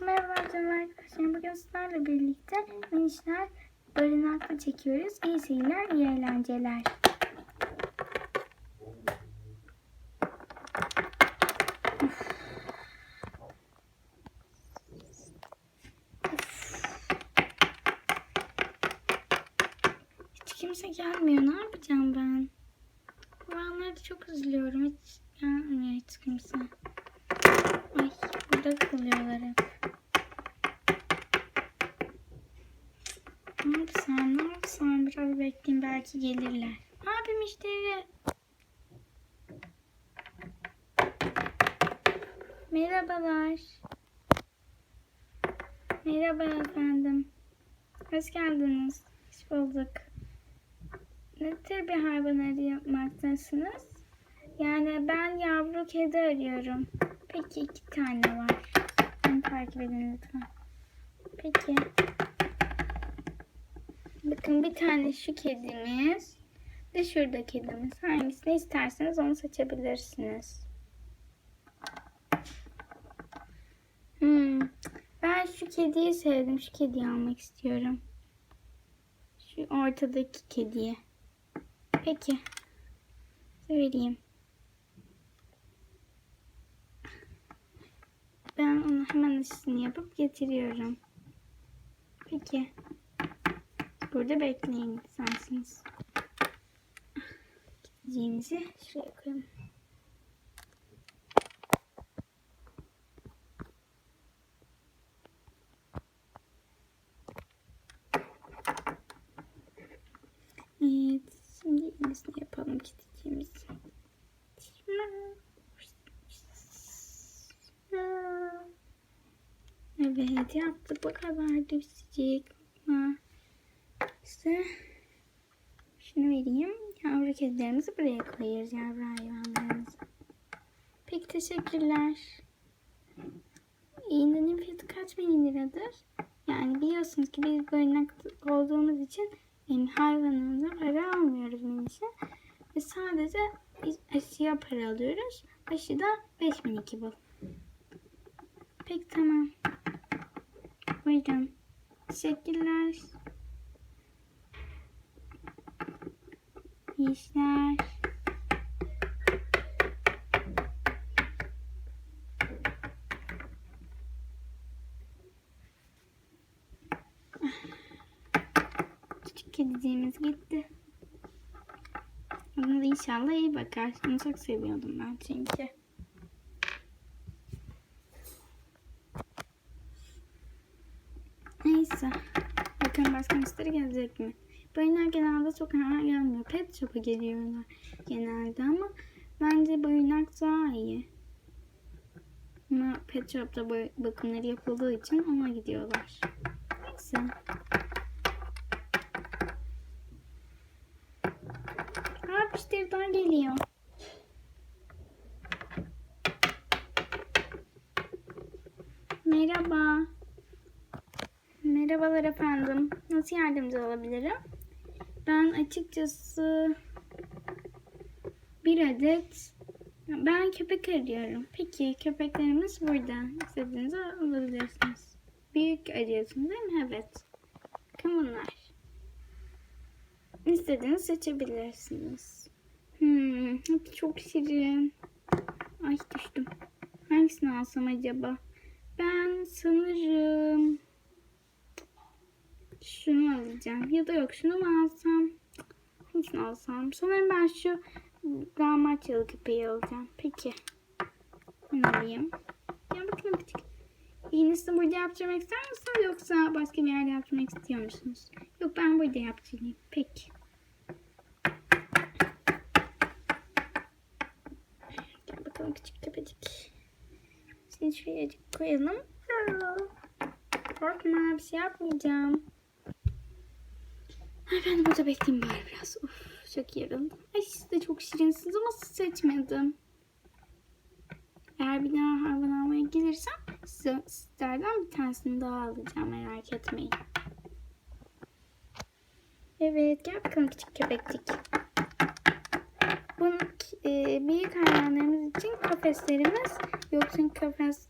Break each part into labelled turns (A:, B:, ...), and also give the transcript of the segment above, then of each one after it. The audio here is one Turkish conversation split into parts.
A: Merhaba arkadaşlar. Bugün sizlerle birlikte minişler barınakta çekiyoruz. İyi seyirler, iyi eğlenceler. Hiç kimse gelmiyor. Ne yapacağım ben? Bu anlarda çok üzülüyorum. Hiç gelmiyor hiç kimse. Ay burada kalıyorlar hep. Yapsam ne yapsam biraz bekleyeyim belki gelirler. Abi müşteri. Merhabalar. Merhaba efendim. Hoş geldiniz. Hoş bulduk. Ne tür bir hayvan araymaktasınız? Yani ben yavru kedi arıyorum. Peki iki tane var. Beni takip edin lütfen. Peki. Bakın bir tane şu kedimiz. De şurada kedimiz. Hangisini isterseniz onu seçebilirsiniz. Hmm. Ben şu kediyi sevdim. Şu kediyi almak istiyorum. Şu ortadaki kediyi. Peki. Söyleyeyim. Ben onu hemen aşısını yapıp getiriyorum. Peki. Burada bekleyin sensiniz. Gideceğimizi şuraya koyalım. Evet. Şimdi yenisini yapalım gideceğimizi. Evet yaptık bu kadar düşecek. Ha. İşte şunu vereyim. Yavru kedilerimizi buraya koyuyoruz yavru hayvanlarımızı. Peki teşekkürler. İğnenin fiyatı kaç bin liradır? Yani biliyorsunuz ki biz barınak olduğumuz için yani hayvanımıza para almıyoruz minişe. Ve sadece aşıya para alıyoruz. Aşı da 5002 bu. Peki tamam. Buyurun. Teşekkürler. İyi işler. Küçük kediciğimiz gitti. Ona da inşallah iyi bakar. Onu çok seviyordum ben çünkü. Neyse. Bakalım başka müşteri gelecek mi? Bayınlar genelde çok hemen gelmiyor. Pet shop'a geliyorlar genelde ama bence bayınak daha iyi. Ama pet shop'ta bakımları yapıldığı için ona gidiyorlar. Neyse. Aa müşteri daha geliyor. Merhaba. Merhabalar efendim. Nasıl yardımcı olabilirim? Ben açıkçası bir adet ben köpek arıyorum. Peki köpeklerimiz burada. İstediğinizi alabilirsiniz. Büyük arıyorsunuz değil mi? Evet. Bakın bunlar. İstediğinizi seçebilirsiniz. Hmm, çok şirin. Ay düştüm. Hangisini alsam acaba? Ben sanırım şunu alacağım. Ya da yok şunu mu alsam? Hangisini alsam? Sanırım ben şu damatyalı köpeği alacağım. Peki. Alayım. Ya bakın küçük. İğnesini burada yaptırmak ister misiniz yoksa başka bir yerde yaptırmak istiyor musunuz? Yok ben burada yaptırayım. Peki. Gel bakalım küçük köpecik. Seni şuraya koyalım. Korkma bir şey yapmayacağım. Ben burada bekleyeyim bari biraz. Of çok yarıldım. Ay siz de çok şirinsiniz ama siz seçmedim. Eğer bir daha hayvan almaya gelirsem size, sizlerden bir tanesini daha alacağım merak etmeyin. Evet gel bakalım küçük köpekçik. Bunun e, büyük hayvanlarımız için kafeslerimiz yok çünkü kafes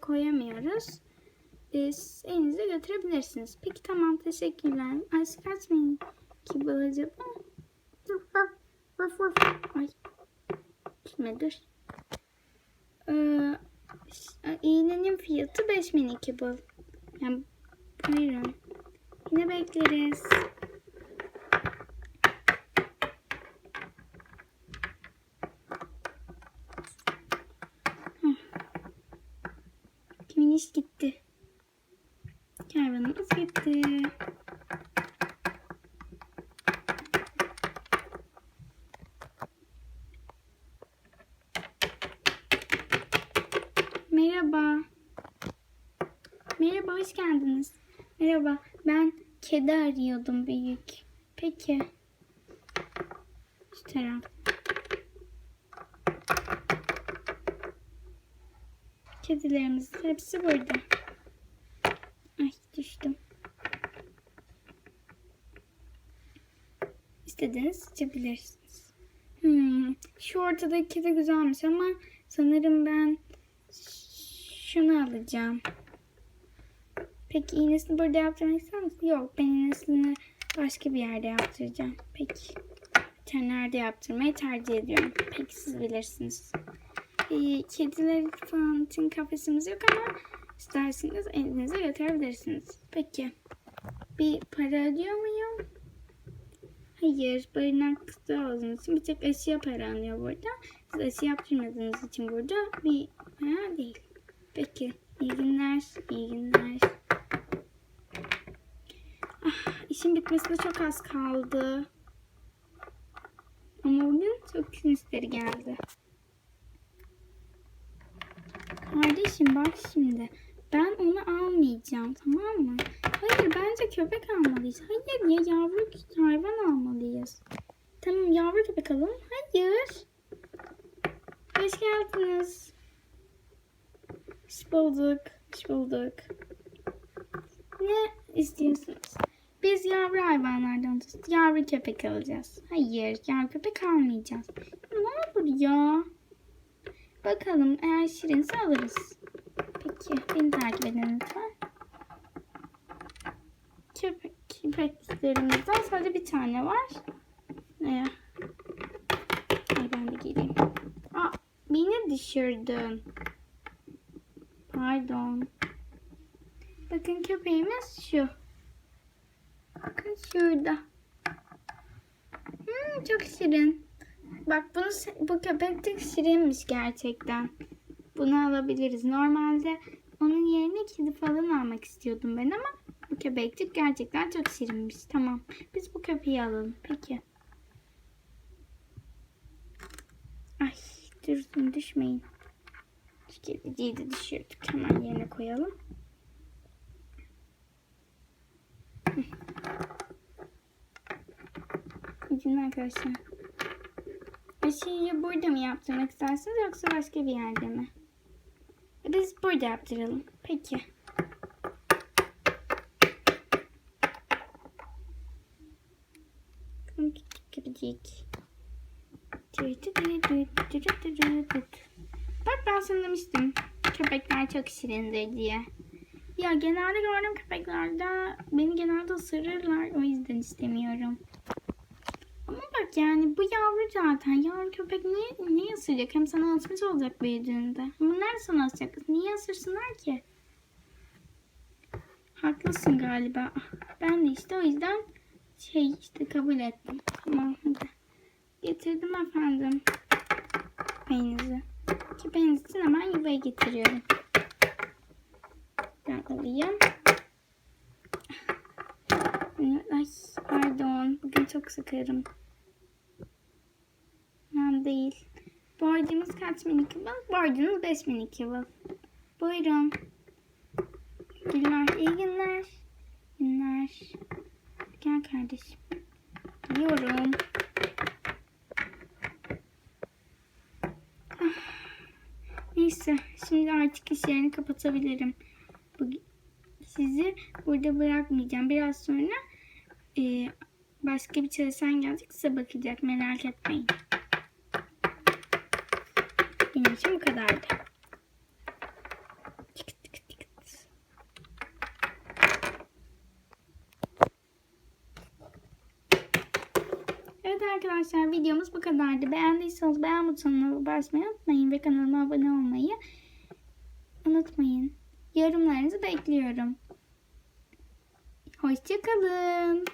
A: koyamıyoruz. E, elinizde götürebilirsiniz. Peki tamam teşekkürler. Kaç mini kibble acaba? Ay. Kime dur. Ee, iğnenin fiyatı 5 mini kibble. Yani buyurun. Yine bekleriz. Kimin iş gitti? Kervanımız gitti. Merhaba. Merhaba, hoş geldiniz. Merhaba, ben kedi arıyordum büyük. Peki. Şu taraf. Kedilerimiz hepsi burada. Düştüm. İstediğiniz seçebilirsiniz. Hmm, şu ortadaki kedi güzelmiş ama sanırım ben şunu alacağım. Peki iğnesini burada yaptırmak ister misin? Yok ben iğnesini başka bir yerde yaptıracağım. Peki. Veterinerde yaptırmayı tercih ediyorum. Peki siz bilirsiniz. Ee, kediler falan için kafesimiz yok ama isterseniz elinize götürebilirsiniz. Peki. Bir para ödüyor muyum? Hayır. Barınakta olduğunuz için bir tek eşya para alınıyor burada. Siz eşya yaptırmadığınız için burada bir para değil. Peki. İyi günler. İyi günler. Ah, işin bitmesine çok az kaldı. Ama bugün çok müşteri geldi. Kardeşim bak şimdi. Ben onu almayacağım tamam mı? Hayır bence köpek almalıyız. Hayır ya yavru hayvan almalıyız. Tamam yavru köpek alalım. Hayır. Hoş geldiniz. Hoş bulduk. Hoş bulduk. Ne istiyorsunuz? Biz yavru hayvanlardan. Yavru köpek alacağız. Hayır, yavru köpek almayacağız. Ne olur ya? Bakalım eğer şirinse alırız. Peki, beni takip edin lütfen. Köpek, köpeklerimizden sadece bir tane var. Ne? Ay ben de geleyim. Aa, beni düşürdün. Pardon. Bakın köpeğimiz şu. Bakın şurada. Hmm, çok şirin. Bak bunu bu köpek çok şirinmiş gerçekten. Bunu alabiliriz. Normalde onun yerine kedi falan almak istiyordum ben ama bu köpekçik gerçekten çok şirinmiş. Tamam. Biz bu köpeği alalım. Peki. Ay dursun düşmeyin. Şu kediciyi de düşürdük. Hemen yerine koyalım. Gidin arkadaşlar. Aşıyı burada mı yaptırmak istersiniz yoksa başka bir yerde mi? Biz burada yaptıralım. Peki. Bak ben sana demiştim. Köpekler çok şirindir diye. Ya genelde gördüğüm köpeklerde beni genelde ısırırlar. O yüzden istemiyorum. Yani bu yavru zaten. Yavru köpek niye, niye ısıracak? Hem sana alışmış olacak büyüdüğünde. Nerede sana ısıracak? Niye ısırsınlar ki? Haklısın galiba. Ben de işte o yüzden şey işte kabul ettim. Tamam hadi. Getirdim efendim. Köpeğinizi. Köpeğiniz için hemen yuvaya getiriyorum. Ben alayım. Ay pardon. Bugün çok sıkarım. Ben değil. Borcumuz kaç mini kibble? Borcumuz 5 mini kibble. Buyurun. Günler, iyi günler. Günler. Gel kardeşim. Yiyorum. Ah. Neyse, şimdi artık iş yerini kapatabilirim. Bugün sizi burada bırakmayacağım. Biraz sonra e, başka bir çalışan gelecek size bakacak. Merak etmeyin benim için bu kadardı. Evet arkadaşlar videomuz bu kadardı. Beğendiyseniz beğen butonuna basmayı unutmayın ve kanalıma abone olmayı unutmayın. Yorumlarınızı bekliyorum. Hoşçakalın.